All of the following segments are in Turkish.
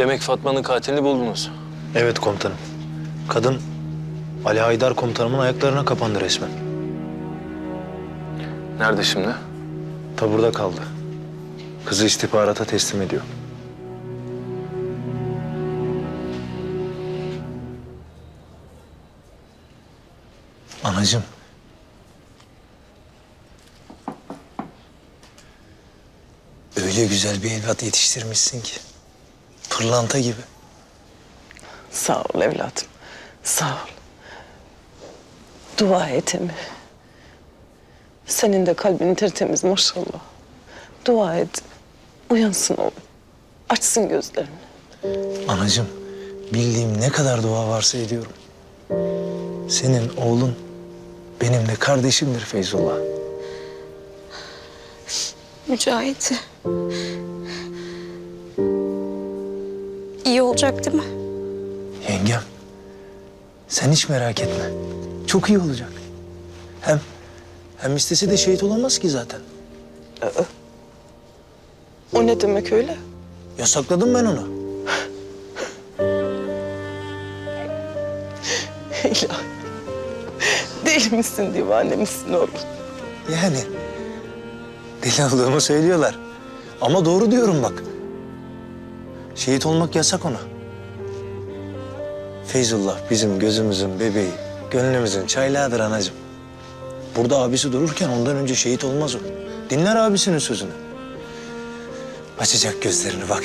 Demek Fatma'nın katilini buldunuz. Evet komutanım. Kadın Ali Haydar komutanımın ayaklarına kapandı resmen. Nerede şimdi? Taburda kaldı. Kızı istihbarata teslim ediyor. Anacığım. Öyle güzel bir evlat yetiştirmişsin ki. Pırlanta gibi. Sağ ol evladım. Sağ ol. Dua et Emi. Senin de kalbin tertemiz maşallah. Dua et. Uyansın oğlum. Açsın gözlerini. Anacığım, bildiğim ne kadar dua varsa ediyorum. Senin oğlun benim de kardeşimdir Feyzullah. Mücahit. İyi olacak değil mi? Yengem, sen hiç merak etme. Çok iyi olacak. Hem hem istese de şehit olamaz ki zaten. O ne demek öyle? Yasakladım ben onu. İlahi. Deli misin, divane misin oğlum? Yani deli olduğumu söylüyorlar. Ama doğru diyorum bak. Şehit olmak yasak ona. Feyzullah bizim gözümüzün bebeği, gönlümüzün çaylağıdır anacığım. Burada abisi dururken ondan önce şehit olmaz o. Dinler abisinin sözünü. Açacak gözlerini bak.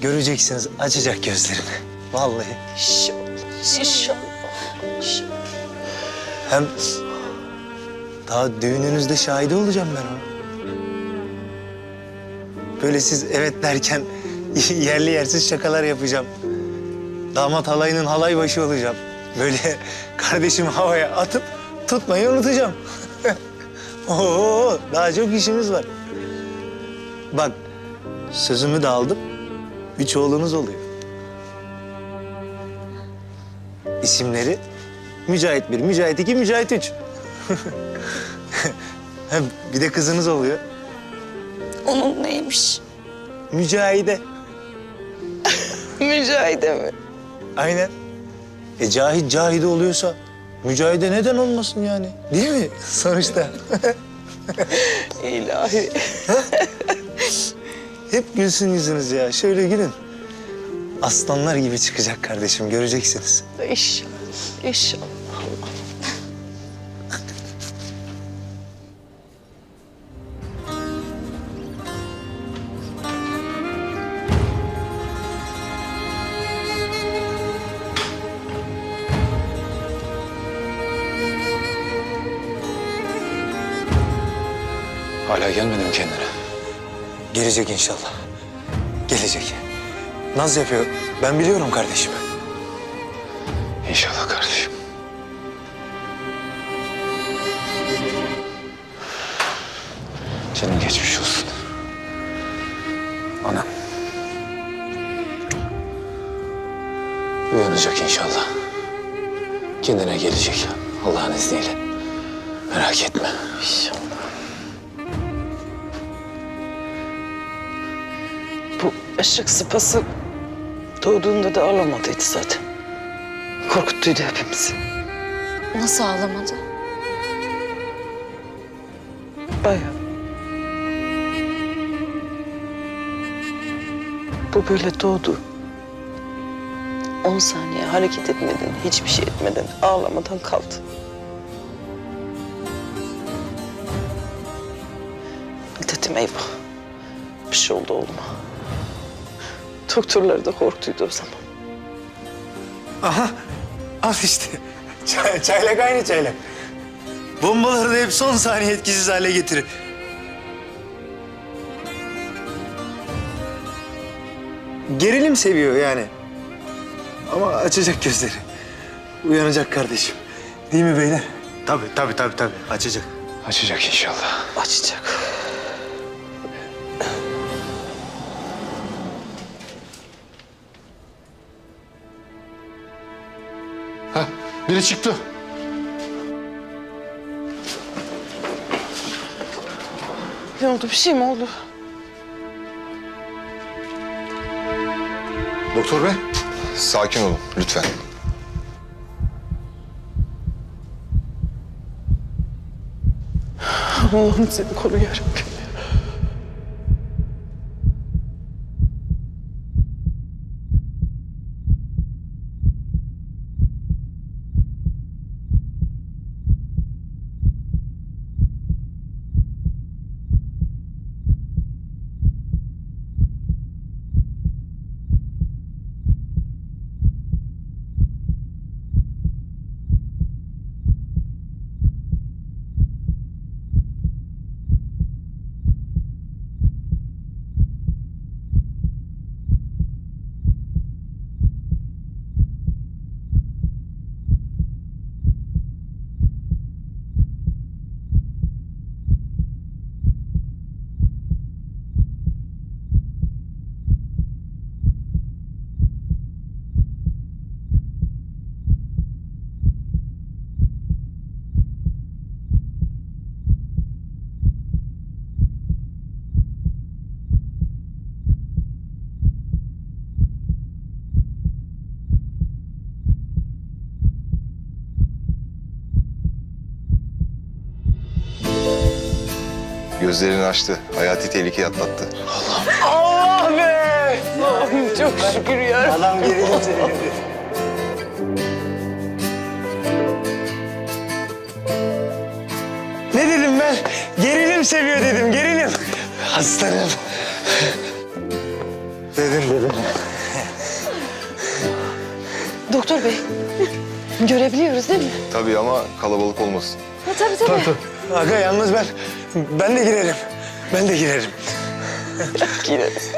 Göreceksiniz açacak gözlerini. Vallahi. İnşallah. İnşallah. Hem daha düğününüzde şahide olacağım ben ona. Böyle siz evet derken yerli yersiz şakalar yapacağım. Damat halayının halay başı olacağım. Böyle kardeşimi havaya atıp tutmayı unutacağım. Oo, daha çok işimiz var. Bak sözümü de aldım. Üç oğlunuz oluyor. İsimleri Mücahit bir, Mücahit iki, Mücahit üç. Bir de kızınız oluyor. Onun neymiş? Mücahide. Mücahide mi? Aynen. E Cahit Cahide oluyorsa Mücahide neden olmasın yani? Değil mi? Sonuçta. İlahi. Hep gülsün yüzünüz ya. Şöyle gülün. Aslanlar gibi çıkacak kardeşim. Göreceksiniz. İnşallah. İnşallah. Kendine? Gelecek inşallah. Gelecek. Naz yapıyor. Ben biliyorum kardeşim. İnşallah kardeşim. Canım geçmiş olsun. Anam. Uyanacak inşallah. Kendine gelecek Allah'ın izniyle. Merak etme. İnşallah. Işık sıpası doğduğunda da ağlamadıydı zaten. Korkuttuydu hepimizi. Nasıl ağlamadı? Bayağı. Bu böyle doğdu. On saniye hareket etmeden, hiçbir şey etmeden, ağlamadan kaldı. Dedim eyvah. Bir şey oldu oğluma. Doktorlar da korktuydu o zaman. Aha. Al işte. Çay, çaylak aynı çaylak. Bombaları da hep son saniye etkisiz hale getirir. Gerilim seviyor yani. Ama açacak gözleri. Uyanacak kardeşim. Değil mi beyler? Tabii tabii tabii tabii. Açacak. Açacak inşallah. Açacak. Biri çıktı. Ne oldu? Bir şey mi oldu? Doktor bey. Sakin olun lütfen. Allah'ım seni koru yarabbim. Gözlerini açtı. Hayati tehlikeyi atlattı. Allah be! Allah'ım çok şükür ya. Adam gerilim seviyor. Ne dedim ben? Gerilim seviyor dedim, gerilim. Aslanım. Dedim dedim. Doktor bey, görebiliyoruz değil mi? Tabii ama kalabalık olmasın. Ha, tabii tabii. Aga yalnız ben, ben de girerim. Ben de girerim. Gireriz.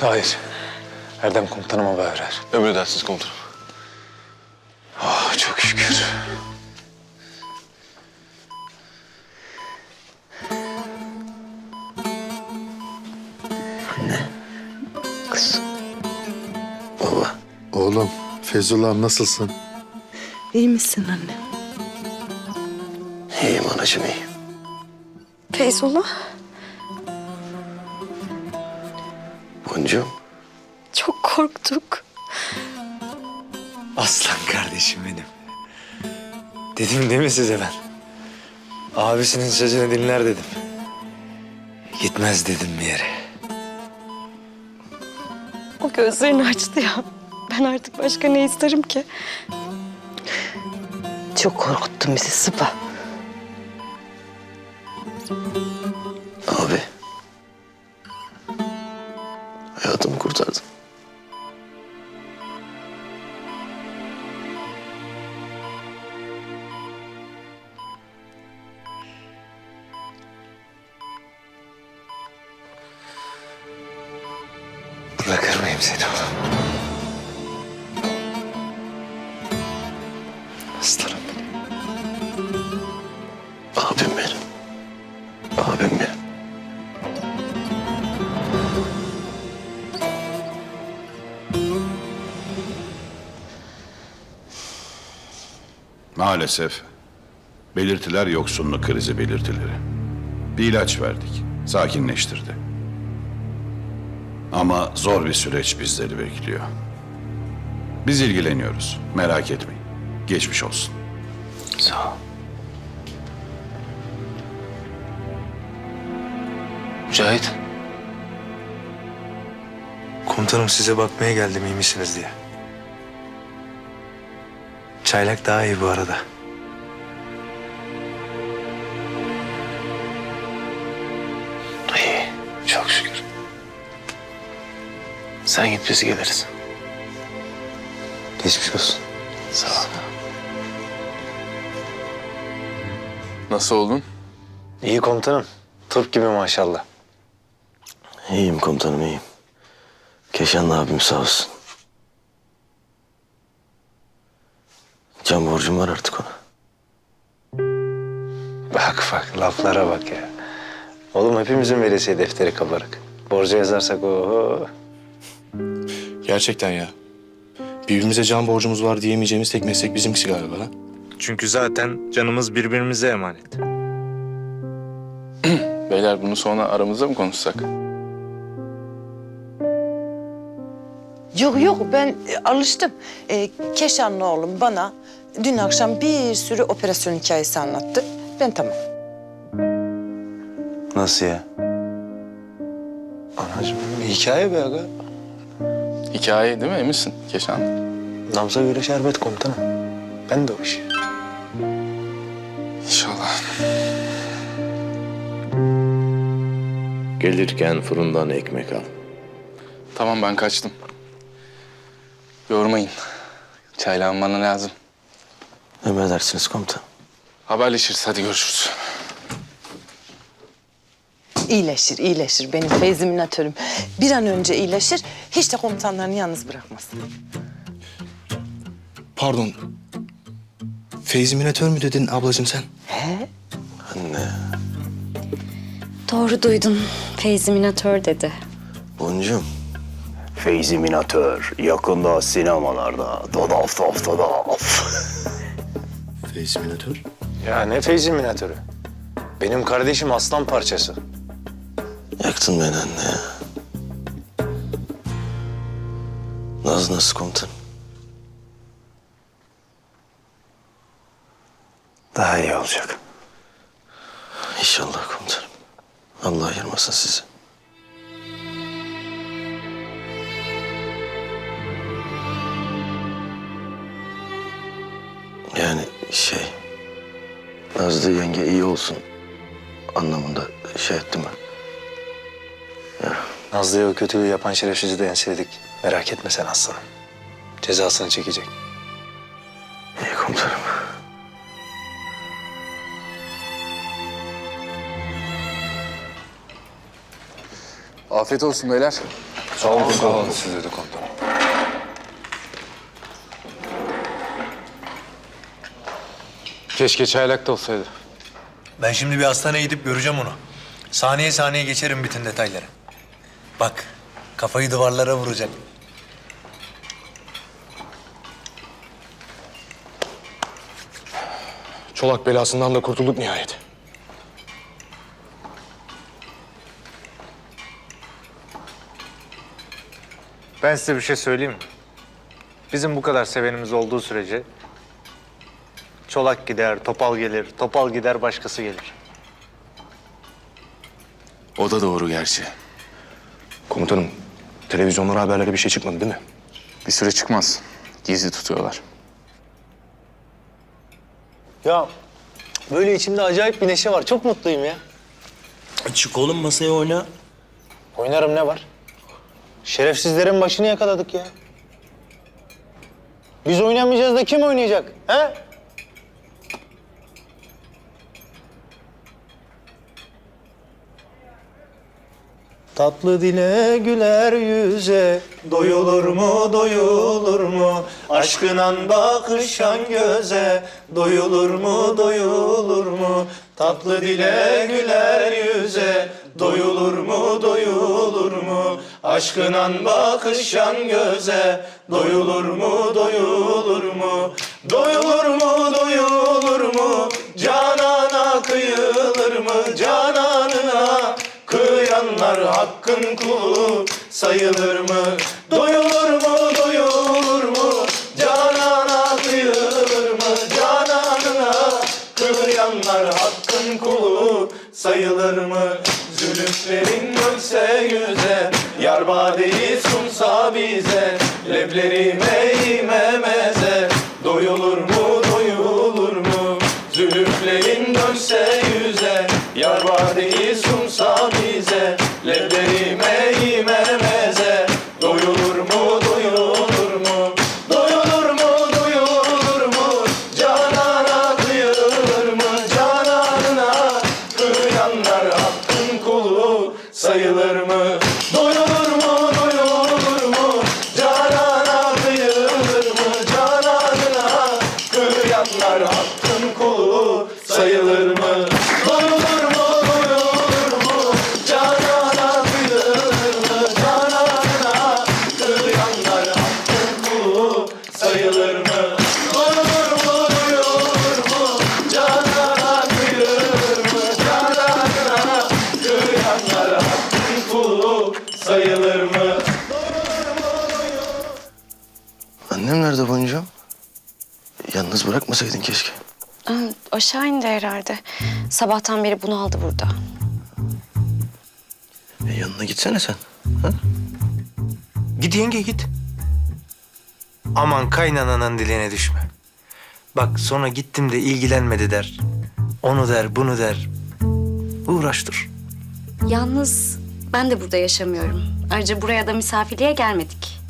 Hayır. Erdem komutanım haber ver. Emredersiniz komutanım. Ah çok şükür. Oğlum, Feyzullah nasılsın? İyi misin anne? İyiyim anacığım iyiyim. Feyzullah Boncuğum. çok korktuk. Aslan kardeşim benim. Dedim değil mi size ben? Abisinin sözünü dinler dedim. Gitmez dedim bir yere. O gözlerini açtı ya. Ben artık başka ne isterim ki? Çok korkuttun bizi Sıpa. Aslanım benim. Abim benim. Abim benim. Maalesef belirtiler yoksunluk krizi belirtileri. Bir ilaç verdik, sakinleştirdi. Ama zor bir süreç bizleri bekliyor. Biz ilgileniyoruz, merak etmeyin. Geçmiş olsun. Sağ ol. Mücahit. Komutanım size bakmaya geldim iyi misiniz diye. Çaylak daha iyi bu arada. İyi. Çok şükür. Sen git biz geliriz. Geçmiş olsun. Sağ ol. Nasıl oldun? İyi komutanım. Tıp gibi maşallah. İyiyim komutanım iyiyim. Keşanlı abim sağ olsun. Can borcum var artık ona. Bak bak laflara bak ya. Oğlum hepimizin veresiye defteri kabarık. Borcu yazarsak oho. Gerçekten ya. Birbirimize can borcumuz var diyemeyeceğimiz tek meslek bizimkisi galiba. ha? Çünkü zaten canımız birbirimize emanet. Beyler bunu sonra aramızda mı konuşsak? Yok yok ben e, alıştım. E, Keşanlı oğlum bana dün akşam bir sürü operasyon hikayesi anlattı. Ben tamam. Nasıl ya? Anacığım hikaye be aga. Hikaye değil mi eminsin Keşan? Nabza göre şerbet komutanım. Ben de o iş. Gelirken fırından ekmek al. Tamam ben kaçtım. Yormayın. Çaylağım bana lazım. Emredersiniz komutan. Haberleşiriz hadi görüşürüz. İyileşir, iyileşir. Benim feyziminatörüm bir an önce iyileşir. Hiç de komutanlarını yalnız bırakmaz. Pardon. Feyzi Minatör mü dedin ablacığım sen? He? Doğru duydun. Feyzi Minatör dedi. Boncuğum. Feyzi Minatör. Yakında sinemalarda. Dodaf dodaf dodaf. Feyzi Minatör. Ya ne Feyzi minatörü? Benim kardeşim aslan parçası. Yaktın beni anne ya. Naz nasıl komutan? Daha iyi olacak. İnşallah komutanım. Allah ayırmasın sizi. Yani şey... Nazlı yenge iyi olsun anlamında şey etti mi? Nazlı'ya o kötülüğü yapan şerefsizi de enseledik. Merak etme sen aslanım. Cezasını çekecek. Afiyet olsun beyler. Sağ olun. Sağ olun. Size de komutanım. Keşke çaylakta olsaydı. Ben şimdi bir hastaneye gidip göreceğim onu. Saniye saniye geçerim bütün detayları. Bak, kafayı duvarlara vuracak. Çolak belasından da kurtulduk nihayet. Ben size bir şey söyleyeyim mi? Bizim bu kadar sevenimiz olduğu sürece çolak gider, topal gelir, topal gider başkası gelir. O da doğru gerçi. Komutanım, televizyonlara haberlere bir şey çıkmadı değil mi? Bir süre çıkmaz. Gizli tutuyorlar. Ya böyle içimde acayip bir neşe var. Çok mutluyum ya. Çık oğlum masaya oyna. Oynarım ne var? Şerefsizlerin başını yakaladık ya. Biz oynamayacağız da kim oynayacak? He? Tatlı dile güler yüze Doyulur mu doyulur mu Aşkınan bakışan göze Doyulur mu doyulur mu Tatlı dile güler yüze Doyulur mu doyulur mu Aşkınan bakışan göze Doyulur mu doyulur mu Doyulur mu doyulur mu Canana kıyılır mı Cananına Kıyanlar hakkın kulu sayılır mı? Doyulur mu, doyulur mu? Canana kıyılır mı? Cananına kıyanlar hakkın kulu sayılır mı? Zülüflerin dönse yüze, yar badeyi sunsa bize, leblerime imemeze, Yalnız bırakmasaydın keşke. Aa, aşağı indi herhalde. Sabahtan beri bunu aldı burada. E, yanına gitsene sen. Ha? Git yenge git. Aman kaynananın diline düşme. Bak sonra gittim de ilgilenmedi der. Onu der, bunu der. Uğraş dur. Yalnız ben de burada yaşamıyorum. Ayrıca buraya da misafirliğe gelmedik.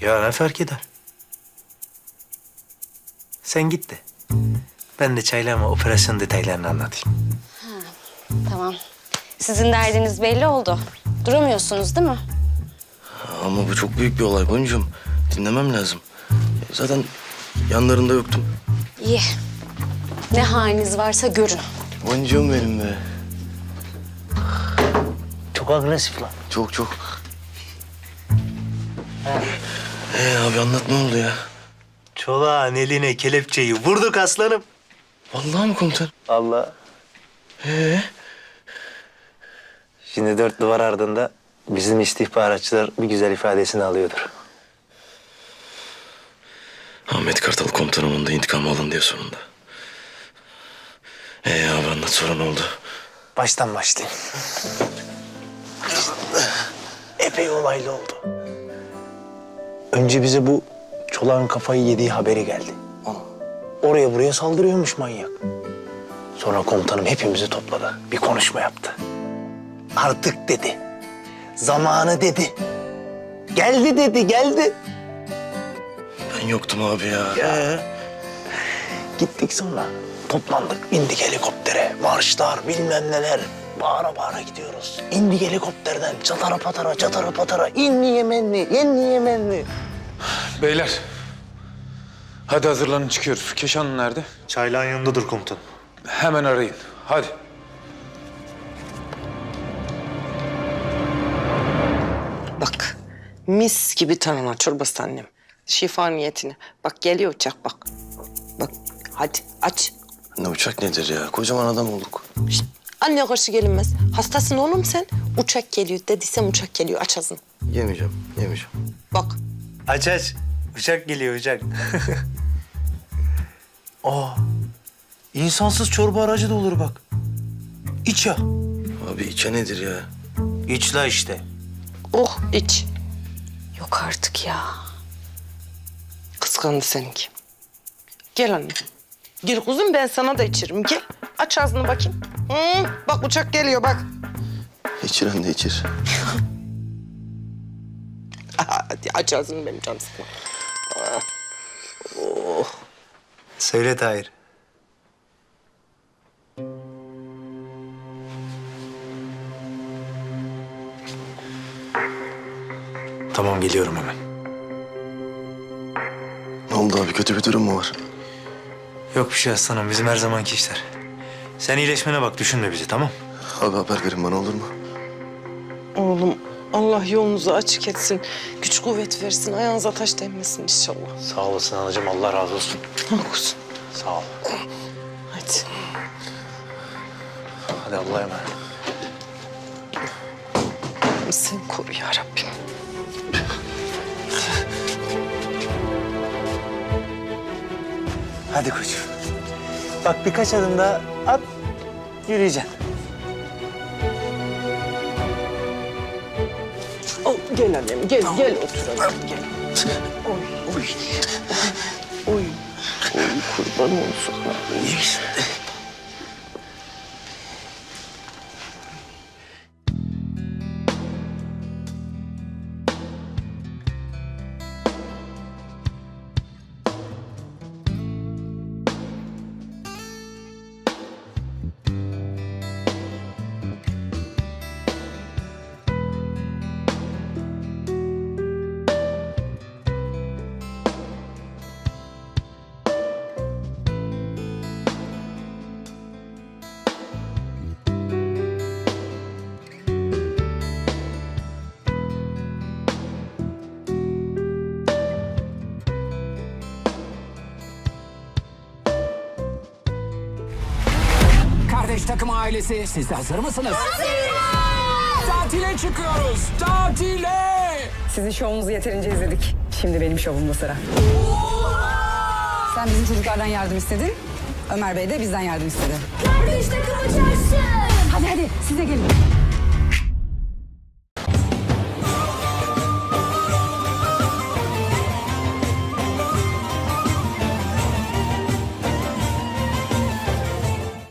Ya ne fark eder? Sen git de. Ben de çaylama operasyon detaylarını anlatayım. Tamam. Sizin derdiniz belli oldu. Duramıyorsunuz değil mi? Ama bu çok büyük bir olay boncuğum. Dinlemem lazım. Zaten yanlarında yoktum. İyi. Ne haliniz varsa görün. Boncuğum benim be. Çok agresif lan. Çok çok. Ee abi anlat ne oldu ya? Çolağın eline kelepçeyi vurduk aslanım. Vallahi mi komutan? Allah. Ee? Şimdi dört duvar ardında bizim istihbaratçılar bir güzel ifadesini alıyordur. Ahmet Kartal komutanımın da intikam alın diye sonunda. Ee abi anlat sonra ne oldu? Baştan başlayayım. Epey olaylı oldu. Önce bize bu çolağın kafayı yediği haberi geldi. Oraya buraya saldırıyormuş manyak. Sonra komutanım hepimizi topladı. Bir konuşma yaptı. Artık dedi. Zamanı dedi. Geldi dedi, geldi. Ben yoktum abi ya. Ya. Gittik sonra. Toplandık, bindik helikoptere. Marşlar, bilmem neler. Bağıra bağıra gidiyoruz. İndik helikopterden. Çatara patara, çatara patara. İnni Yemenli, yenni Yemenli. Beyler. Hadi hazırlanın çıkıyoruz. Keşan nerede? Çaylağın yanındadır komutanım. Hemen arayın. Hadi. Bak mis gibi tarhana çorbası annem. Şifa niyetine. Bak geliyor uçak bak. Bak hadi aç. Ne uçak nedir ya? Kocaman adam olduk. Şişt, anne karşı gelinmez. Hastasın oğlum sen. Uçak geliyor dediysem uçak geliyor aç ağzını. Yemeyeceğim, yemeyeceğim. Bak Aç aç. Uçak geliyor uçak. Aa, insansız çorba aracı da olur bak. İç ya. Abi içe nedir ya? İç la işte. oh iç. Yok artık ya. Kıskandı seninki. Gel anne. Gel kuzum ben sana da içirim. Gel aç ağzını bakayım. Hı, bak uçak geliyor bak. İçiren de içir. Hadi aç ağzını benim canım sıkma. Söyle Tahir. Tamam geliyorum hemen. Ne oldu abi? Kötü bir durum mu var? Yok bir şey aslanım bizim her zamanki işler. Sen iyileşmene bak düşünme bizi tamam? Abi haber verin bana olur mu? Oğlum Allah yolunuzu açık etsin. Güç kuvvet versin. Ayağınıza taş değmesin inşallah. Sağ olasın anacığım Allah razı olsun. Ha kuzum. Sağ ol. Hadi. Hadi Allah'a emanet. Sen koru ya Rabbim. Hadi koçum. Bak birkaç adım daha at yürüyeceksin. Gel annem gel gel oturalım gel. Oy oy. Oy. Oy kurban olsun. Kardeş takım ailesi siz de hazır mısınız? Tatile çıkıyoruz. Tatile. Sizin şovunuzu yeterince izledik. Şimdi benim şovumda sıra. Sen bizim çocuklardan yardım istedin. Ömer Bey de bizden yardım istedi. Kardeş takımı çarşı. Hadi hadi siz de gelin.